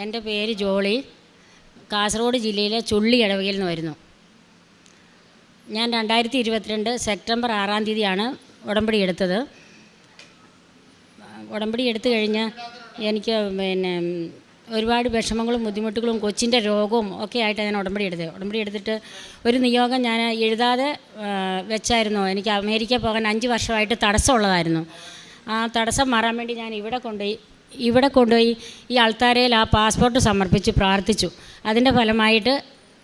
എന്റെ പേര് ജോളി. കാസർഗോഡ് ജില്ലയിലെ ചുള്ളി ഇടവകയിൽ നിന്ന് വരുന്നു. ഞാൻ രണ്ടായിരത്തി ഇരുപത്തിരണ്ട് സെപ്റ്റംബർ ആറാം തീയതിയാണ് ഉടമ്പടി എടുത്തത്. ഉടമ്പടി എടുത്തു കഴിഞ്ഞ് എനിക്ക് പിന്നെ ഒരുപാട് വിഷമങ്ങളും ബുദ്ധിമുട്ടുകളും കൊച്ചിന്റെ രോഗവും ഒക്കെ ആയിട്ടാണ് ഞാൻ ഉടമ്പടി എടുത്തത്. ഉടമ്പടി എടുത്തിട്ട് ഒരു നിയോഗം ഞാൻ എഴുതാതെ വെച്ചായിരുന്നു. എനിക്ക് അമേരിക്ക പോകാൻ അഞ്ച് വർഷമായിട്ട് തടസ്സമുള്ളതായിരുന്നു. ആ തടസ്സം മാറാൻ വേണ്ടി ഞാൻ ഇവിടെ കൊണ്ടുപോയി ഇവിടെ കൊണ്ടുപോയി ഈ ആൾത്താരയിൽ ആ പാസ്പോർട്ട് സമർപ്പിച്ച് പ്രാർത്ഥിച്ചു. അതിന്റെ ഫലമായിട്ട്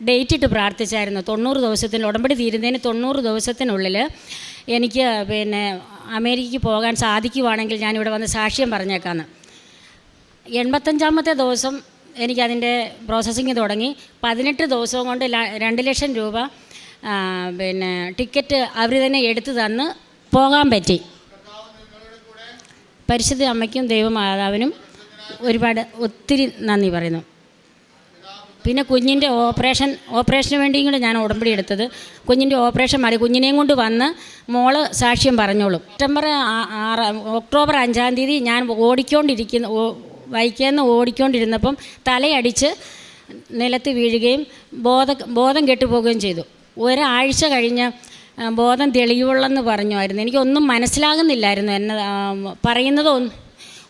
ഡേറ്റ് ഇട്ട് പ്രാർത്ഥിച്ചായിരുന്നു. തൊണ്ണൂറ് ദിവസത്തിന് ഉടമ്പടി തീരുന്നതിന് തൊണ്ണൂറ് ദിവസത്തിനുള്ളിൽ എനിക്ക് പിന്നെ അമേരിക്കയ്ക്ക് പോകാൻ സാധിക്കുവാണെങ്കിൽ ഞാനിവിടെ വന്ന് സാക്ഷ്യം പറഞ്ഞേക്കാമെന്ന് എൺപത്തഞ്ചാമത്തെ ദിവസം എനിക്കതിന്റെ പ്രോസസ്സിങ് തുടങ്ങി. പതിനെട്ട് ദിവസവും കൊണ്ട് രണ്ട് ലക്ഷം രൂപ പിന്നെ ടിക്കറ്റ് അവർ തന്നെ എടുത്തു തന്ന് പോകാൻ പറ്റി. പരിശുദ്ധ അമ്മയ്ക്കും ദൈവമാതാവിനും ഒരുപാട് ഒത്തിരി നന്ദി പറയുന്നു. പിന്നെ കുഞ്ഞിന്റെ ഓപ്പറേഷൻ ഓപ്പറേഷന് വേണ്ടിയും കൂടെ ഞാൻ ഉടമ്പടി എടുത്തത്. കുഞ്ഞിന്റെ ഓപ്പറേഷൻ മാറി. കുഞ്ഞിനെയും കൊണ്ട് വന്ന് മോൾ സാക്ഷ്യം പറഞ്ഞോളും. സെപ്റ്റംബർ ആറ് ഒക്ടോബർ അഞ്ചാം തീയതി ഞാൻ ഓടിക്കൊണ്ടിരിക്കുന്ന വൈക്കന്ന് ഓടിക്കൊണ്ടിരുന്നപ്പം തലയടിച്ച് നിലത്ത് വീഴുകയും ബോധ ബോധം കെട്ടുപോകുകയും ചെയ്തു. ഒരാഴ്ച കഴിഞ്ഞ് ബോധം തെളിയുള്ളെന്ന് പറഞ്ഞുമായിരുന്നു. എനിക്കൊന്നും മനസ്സിലാകുന്നില്ലായിരുന്നു. എന്നെ പറയുന്നത്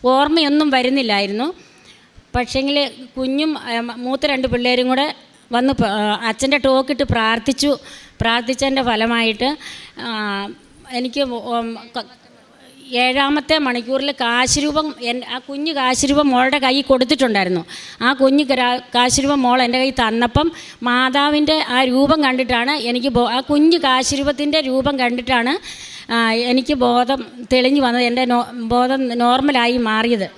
ഓർമ്മയൊന്നും വരുന്നില്ലായിരുന്നു. പക്ഷേങ്കിൽ കുഞ്ഞും മൂത്ത രണ്ട് പിള്ളേരും കൂടെ വന്ന് അച്ഛന്റെ ടോക്കിട്ട് പ്രാർത്ഥിച്ചു. പ്രാർത്ഥിച്ചതിന്റെ ഫലമായിട്ട് എനിക്ക് ഏഴാമത്തെ മണിക്കൂറിൽ കാശുരൂപം എൻ ആ കുഞ്ഞ് കാശുരൂപം മോളുടെ കൈ കൊടുത്തിട്ടുണ്ടായിരുന്നു. ആ കുഞ്ഞ് കാശുരൂപം മോൾ എന്റെ കൈ തന്നപ്പം മാതാവിന്റെ ആ രൂപം കണ്ടിട്ടാണ് എനിക്ക് ആ കുഞ്ഞ് കാശുരൂപത്തിന്റെ രൂപം കണ്ടിട്ടാണ് എനിക്ക് ബോധം തെളിഞ്ഞു വന്നത് എന്റെ ബോധം നോർമലായി മാറിയത്.